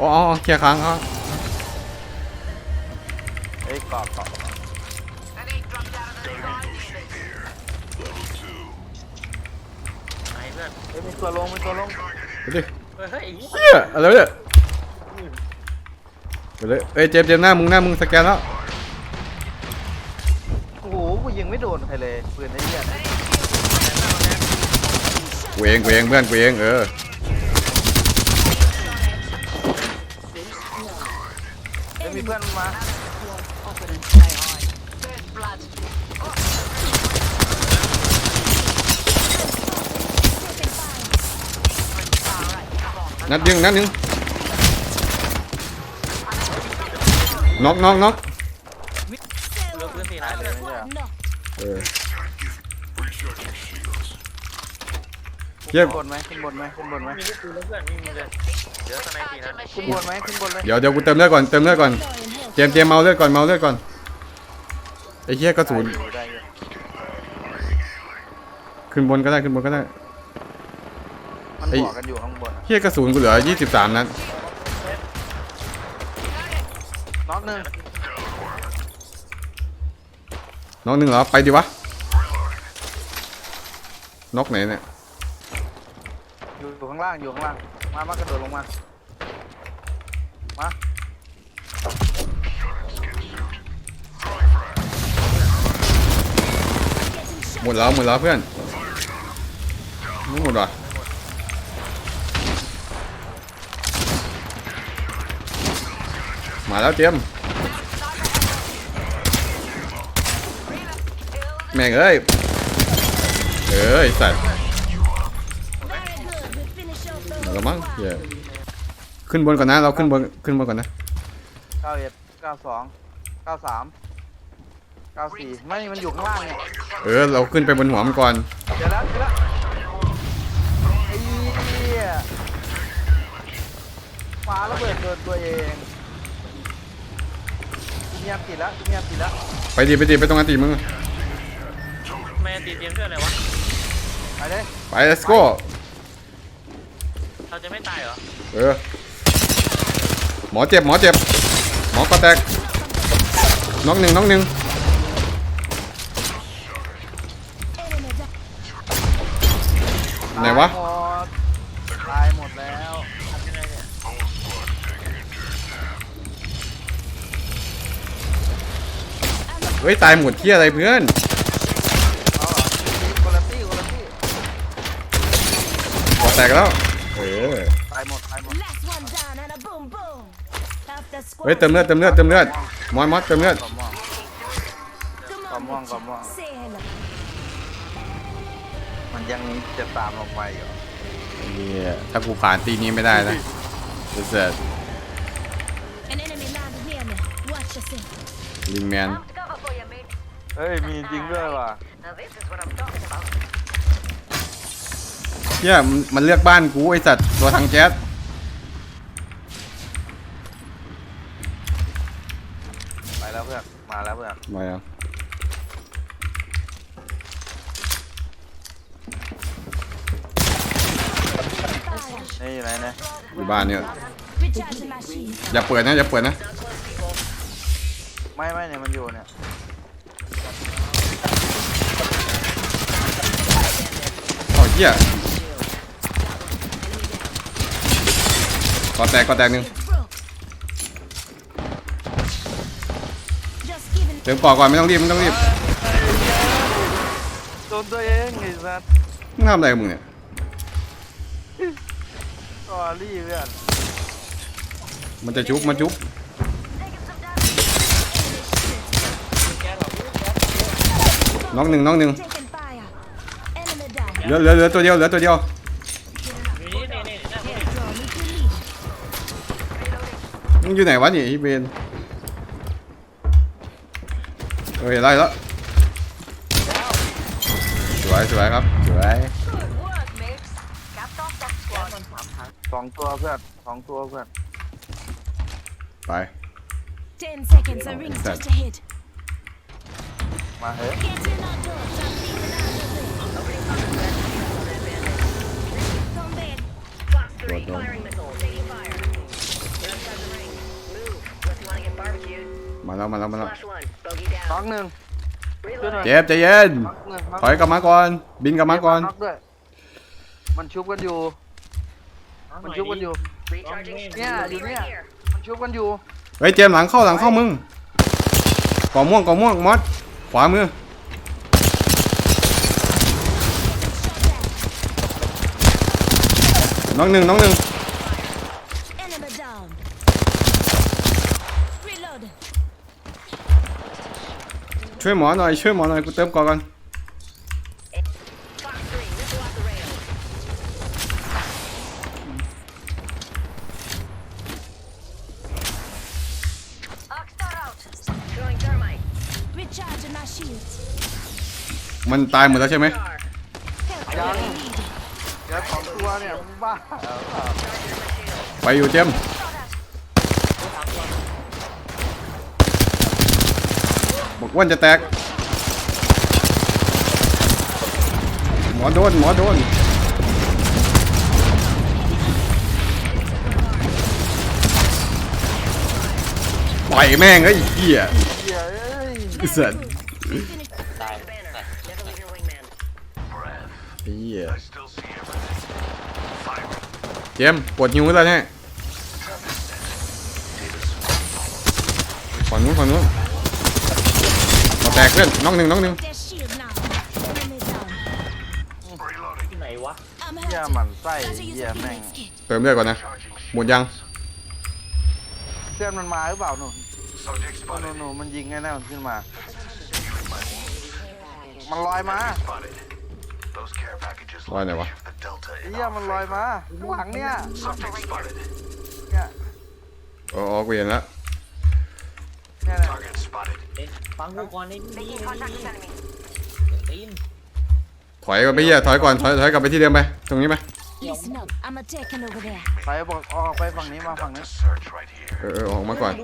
อ๋อเคลียร์ค้างเขาเอ้ยกรอบกรอบไหนเพื่อนเอ้ยมีตัวลงมีตัวลงไปดิเฮ้ยเฮ้ยเฮียอะไรวะเนี่ยไปเลยเอ้ยเจมส์เจมส์หน้ามึงหน้ามึงสแกนแล้วโอ้โหกูยิงไม่โดนใครเลยปืนไอ้เหี้ยกูเองกูเองเพื่อนกูเองเออ เอ้ยมีเพื่อนมานัดยิงนัดยิงน็อกน็อกน็อกเลือกพื้นที่นะเลยไม่ใช่เหรอเออ เยี่ยมขึ้นบนไหมขึ้นบนไหมขึ้นบนไหมมีลูกปืนแล้วเพื่อนมีมีเลยเดี๋ยวสไนทีนะขึ้นบนไหมขึ้นบนเลยเดี๋ยวเดี๋ยวกูเติมเลือดก่อนเติมเลือดก่อนเจมส์เจมส์เมาเลือดก่อนเมาเลือดก่อนไอ้เหี้ยกระสุนได้อยู่ได้อยู่ขึ้นบนก็ได้ขึ้นบนก็ได้มันไอ้บวกกันอยู่ข้างบนอะเหี้ยกระสุนกูเหลือ 23 นัดน็อกหนึ่งน็อกหนึ่งเหรอไปดิวะน็อกไหนเนี่ย อยู่ข้างล่างอยู่ข้างล่าง มามากระโดดลงมา มา หมดแล้วหมดแล้วเพื่อนไม่หมดว่ะมาแล้วเจมแม่งเอ้ยเอ้ยสัตว์มา แล้วมั้งเหี้ยขึ้นบนก่อนนะ เราขึ้นบนขึ้นบนก่อนนะ เก้าเอ็ดเก้าสองเก้าสามเก้าสี่ไม่ มันอยู่ข้างล่างเนี่ย เออ เราขึ้นไปบนหัวมันก่อน เดี๋ยวแล้วเดี๋ยวแล้วไอ้เหี้ยฟ้าระเบิดโดนตัวเองเงียบติดแล้วเงียบติดแล้วไปดิไปดิไปตรงนั้นตีมึง แม่ตีเตรียมช่วยอะไรวะ ไปเลย ไป let's go เราจะไม่ตายเหรอเออ หมอเจ็บหมอเจ็บ หมอก็แตกน้องหนึ่งน้องหนึ่งไหนวะ ตายหมดตายหมดแล้วทำยังไงเนี่ยเฮ้ย ตายหมดที่อะไรเพื่อน เอาเหรอคนละตี้คนละตี้ขอแตกแล้ว เฮ้ยเติมเลือดเติมเลือดเติมเลือดมอนมอสเติมเลือดกอม่วง Come Come on, on, come on. Say hello. มันยังจะตามลงไปอยู่เนี่ยถ้ากูผ่านตีนี้ไม่ได้นะจะเสร็จ An enemy landed near me. Watch yourself. ลิงแมน Cover for you, mate. เฮ้ย มีจริงด้วยว่ะ Now this is what I'm talking about. เนี่ยมันมันเลือกบ้านกูไอสัตว์ตัวทางแก๊ส ไป แล้วเพื่อน มาแล้วเพื่อน มาแล้วนี่อยู่ไหนเนี่ยอยู่บ้านเนี่ย Recharging my shield. อย่าเปิดนะอย่าเปิดนะไม่ไม่เนี่ยมันอยู่เนี่ย เอาเหี้ยก่อแตกก่อแตกหนึ่ง เติมก่อก่อนไม่ต้องรีบไม่ต้องรีบโดนตัวเองไอ้สัสมึงทำอะไรกับมึงเนี่ยสอรี่เพื่อนมันจะชุบมันชุบน้องหนึ่งน้องหนึ่ง taking fire. Enemy down. เหลือเหลือเหลือตัวเดียวเหลือตัวเดียวนี่นี่นี่นี่ Draw me to lead. มึงอยู่ไหนวะนี่ไอ้เบน เฮ้ยไล่แล้วสวยสวยครับสวย Good work, mates. Capped off that squad. สองตัวเพื่อนสองตัวเพื่อนไป Ten seconds. A ring That- just ahead. มาเฮ้ย Get in our doors. I'm leaving out of the way. Come bed. Fox 3 firing missile. Taking fire. มาแล้วมาแล้วมาแล้ว Last one. Bogey น็อก down. หนึ่งช่วยหน่อยเจ็บใจเย็น น็อกหนึ่งน็อกถอยกลับมาก่อน บินกลับมาก่อน น็อกด้วยมันชุบกันอยู่ มันชุบกันอยู่ Recharging. Yeah, Bogey you right yeah. here. มันชุบกันอยู่เฮ้ยเจมส์หลังเข้าหลังเข้ามึงก่อม่วงก่อม่วงมอสขวามือน้องหนึ่งน้องหนึ่ง Enemy down. Reload. ช่วยหมอหน่อยช่วยหมอหน่อยกูเติมก่อนก่อน Fox 3, missile off the rails. Oxstar out. Throwing thermite. Recharging my shields. มันตายหมดแล้วใช่ไหม Star. Help me Young. need. เดี๋ยวสองตัวเนี่ยมึงบ้าเหรอไปอยู่เจมส์บอก ว่าจะแตก หมอโดน หมอโดน ปล่อยแม่งไอ้เหี้ยเหี้ยเอ้ยไอ้สัส Finish. Banner. Never leave your wingman. ไอ้เหี้ยเจมปวดนิ้วแล้วเนี่ยฝั่งนู้นฝั่งนู้น แตกเพื่อนน้องหนึ่งน้องหนึ่ง Their shield now. Enemy down. ที่ไหนวะ I'm เหี้ย hurting. หมันไส้ Got to use เหี้ย a แม่ง Phoenix kit. เติมเลือดก่อนนะหมดยังเพื่อนมันมาหรือเปล่าหนูหนูหนูมันยิงไงนะมันขึ้นมา มันลอยมา Those care packages ลอยไหนวะ leave the Delta ไอ้ in เหี้ยมันลอยมาข้างหลังเนี่ย Subject spotted. เนี่ยอ๋ออ๋อกูเห็นแล้ว เนี่ยเนี่ย Target spotted. เอ๊ะฟังกูก่อนไอ้นี่ Making contact with enemy. ตีนถอยก่อนไปเหี้ยถอยก่อนถอยถอยกลับไปที่เดิมไปตรงนี้ไป Listen up. I'm attacking over there. ไปบอกออกไปฝั่งนี้มาฝั่งนี้ Conduct a search right here. เออเออออกมาก่อน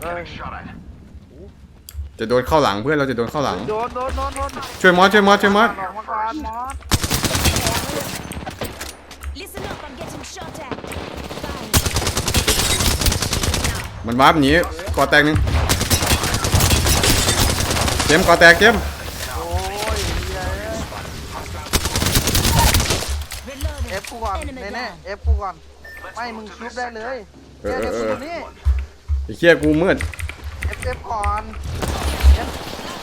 เอ้ย Shot at. จะโดนเข้าหลังเพื่อนเราจะโดนเข้าหลัง โดนโดนโดนโดนช่วยมอสช่วยมอสช่วยมอสออกมาก่อนมอส Listen up. I'm getting shot at. Fire. มันวาร์ปหนีก่อแตกหนึ่งเจมส์ก่อแตกเจมส์โอ้ยเหี้ยเอ้ย Reloading. เอฟกูก่อน Enemy เน่ down. ๆเอฟกูก่อน ไม่มึงชุบได้เลยเอเนี่อยเอเนี่ยอกูเอออยู่นี่ไอ้เหี้ยกูมืดเอฟเอฟก่อน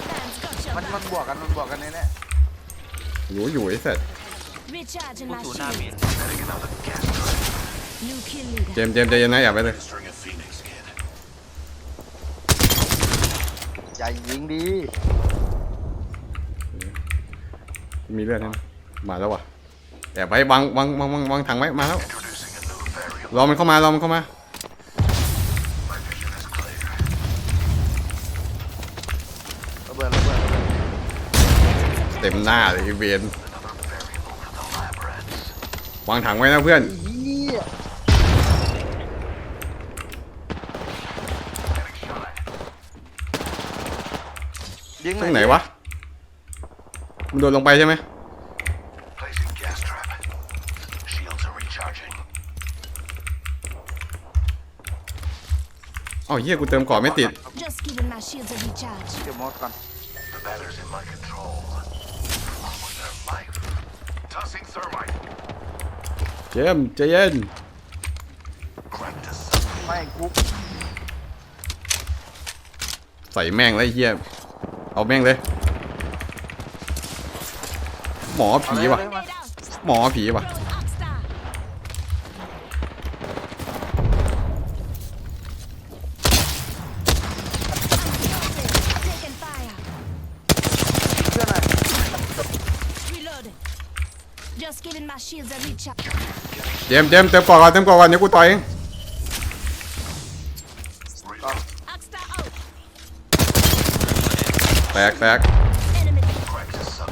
Man's got your มันมัน back. บวกกันมันบวกกันแน่อยู่อยู่ไอ้สัส Recharging my ศูนย์หน้า shield. มิน New kill leader. เจมส์เจมส์ใจเย็นนะอย่าไปเลย String of Phoenix, kid. ๆ อย่ายิงดีมีเลือดนะมาแล้วว่ะแอบไว้วางวางวางวางวางถังไว้มาแล้ว Introducing a new variable. รอมันเข้ามารอมันเข้ามา My vision is clear. ระเบิดระเบิดระเบิดเต็มหน้าเลยไอ้เวน Another variable for the lab rats. วางถังไว้นะเพื่อนเฮีย Getting shot at. ยิงตรงไหนวะ มันโดนลงไปใช่ไหม Placing gas trap. Shields are recharging. เอ้าเหี้ยกูเติมก่อนไม่ติด Just giving my shields a recharge. เก็บหมดก่อน The batter's in my control. Along with their life. Tossing thermite. เจมส์ใจเย็น Crack to ไม่กูใส่แม่งเลยไอ้เหี้ย เอาแม่งเลย หมอผีว่ะเอาเลย Grenade out. หมอผีว่ะ Throwing Oxstar. Taking fire. เพื่อนหน่อย Reloading. Just giving my shields a recharge. เจมส์เจมส์เติมก่อนก่อนเติมก่อนก่อนเดี๋ยวกูต่อยเอง ตกแตก Enemy. crack to sub.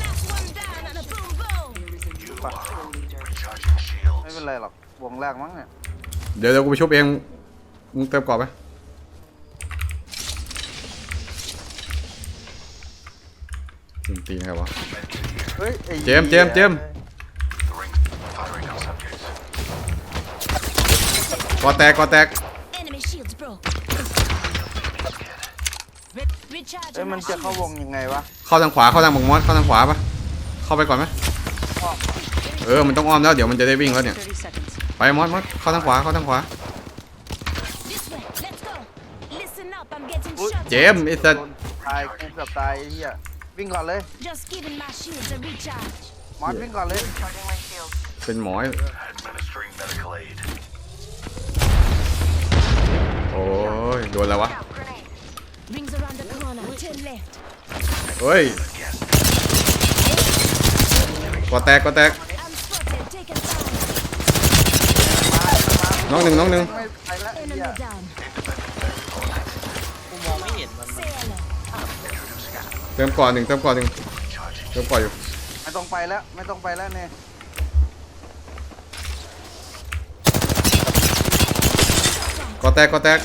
Last one down and a boom boom. You are recharging shields. ไม่เป็นไรหรอก วงแรกมั้งเนี่ย เดี๋ยวเดี๋ยวกูไปชุบเอง มึงเติมก่อนไปมึงตีนใครวะ เฮ้ยไอ้เจมส์เจมส์เจมส์ The ring firing on subjects. กอแตกกอแตก เอ้ย recharging มัน my จะเข้าวง shields. ยังไงวะเข้าทางขวาเข้าทางบังมอสเข้าทางขวาปะเข้าไปก่อนไหมเออมันต้องอ้อมแล้วเดี๋ยวมันจะได้วิ่งแล้วเนี่ย 30 seconds. ไปมอสมอสเข้าทางขวาเข้าทางขวา This way. Let's go. Listen up. I'm getting Ui. shot. เจมส์ไอ้สัสตายกูเกือบตายไอ้เหี้ยวิ่งก่อนเลย Just giving my shields a recharge. มอสวิ่งก่อนเลย Charging my shield. เป็นหมอ Administering medical aid. โอ้ยโดนแล้ววะ Out, grenade. Rings around the corner. Ten left. เฮ้ยกอแตกกอแตก I'm spotted. Taken down. น้องหนึ่งน้องหนึ่งไม่ไปแล้วไอ้เหี้ย Enemy down. กูมองไม่เห็นมัน Say hello. เติมก่อนหนึ่งเติมก่อนหนึ่งเติมก่อนอยู่ไม่ต้องไปแล้วไม่ต้องไปแล้วเนี่ยกอแตกกอแตก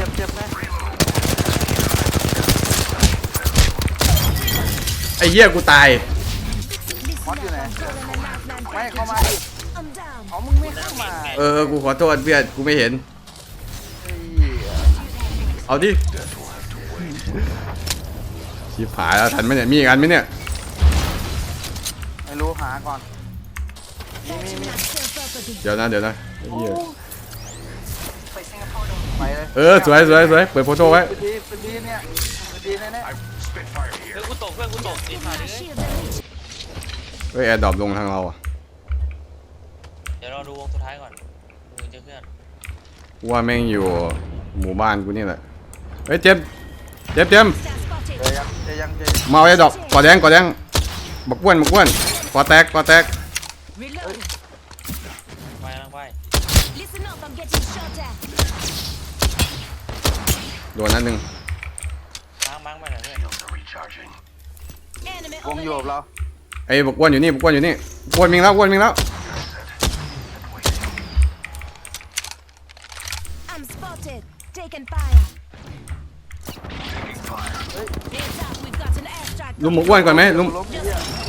จ็บเจ็บเจ็บนะไอ้เหี้ยกูตาย Listen What up. you I'm know? calling a lifeline ไม่ package. เข้ามาดิ I'm down. อ๋อมึงไม่เข้ามาเออกูขอโทษเพื่อนกูไม่เห็นไอ้เหี้ยเอาดิชิบหายแล้วทันไหมเนี่ยมีอีกอันไหมเนี่ย ไม่รู้หาก่อน Patching myself up a bit. เดี๋ยวนะเดี๋ยวนะไอ้เหี้ย Placing a portal. ไปเลยเออสวยสวยสวยเปิดโฟโต้ไว้ปืนดีปืนดีเนี่ยปืนดีแน่ I'm Spitfire เพื่ here. อนกูตกเพื่อนกูตกไอ้ Give สัต my ว์เอ้ย shields a recharge. เฮ้ยแอร์ดรอปลงทางเราอะเดี๋ยวเราดูวงสุดท้ายก่อนมึงจะเพื่อนกูว่าแม่งอยู่หมู่บ้านกูนี่แหละเฮ้ยเจมส์เจมส์เจมส์ Stand ๆเจ spotted. ยังเจยังเจมาเอาแอร์ดรอปกอแดงกอแดงบักอ้วนบักอ้วนกอแตกกอแตก Reload. ดนนัดหนึ่งล้างบ้างไปหน่อยเพื่อน Shields are recharging. Enemy วง over อยู่กับ there. เราไอ้บักอ้วนอยู่นี่บักอ้วนอยู่นี่บักอ้วนมิงแล้วอ้วนมิงแล้ว I'm spotted. Taking fire. Taking fire. Heads up. We've got an airstrike. ลุมบักอ้วนก่อนไหมลุม ล้มเหี้ย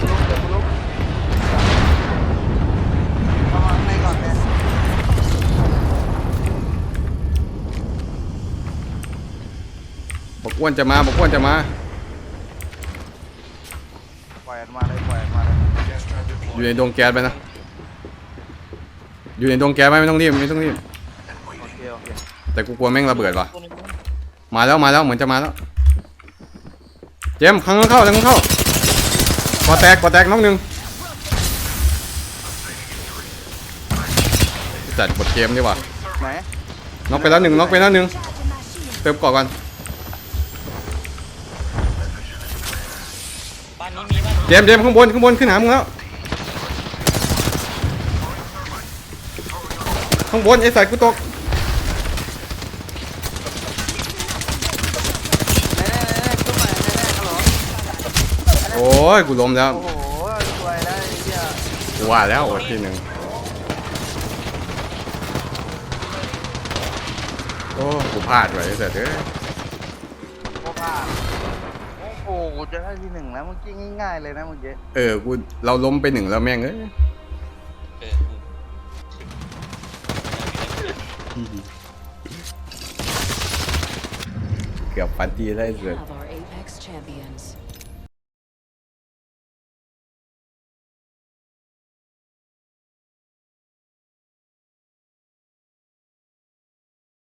อ้วนจะมาบักอ้วนจะมาปล่อยมันมาเลยปล่อยมันมาเลย Gas trap อยู่ deployed ในดงแก๊สไปนะอยู่ในดงแก๊สไหมไม่ต้องรีบไม่ต้องรีบ and โอ waiting. เคโอเคแต่กูกลัวแม่งระเบิดว่ะตัวหนึงมาแล้วมาแล้วเหมือนจะมาแล้วเจมส์ครั้งนึงเข้าครั้งนึงเข้ากอแตกกอแตกน้องหนึ่งจัดบทเกมดีกว่าไหนน็อกไปแล้วหนึ่งน็อกไปแล้วหนึ่ง Charging my shield. เติมก่อนก่อน จมเจมข้างบนข้างบนขึ้นหามึงแล้วข้างบนไอ้สายกูตกโอ้ยกูล้มแล้วโอ้โหสวยแล้วไอ้เหี้ยกูว่าแล้ววันที่หนึ่งโอ้กูพลาดไว้แต่เด้อโคตรพลาด อ้โหจะได้ที่หนึ่งแล้วเมื่อกี้ง่ายๆเลยนะเมื่อกี้เออกูเราล้มไปหนึ่งแล้วแม่งเอ้ยเออกูเกือบปันดีได้เลย Have our Apex champion.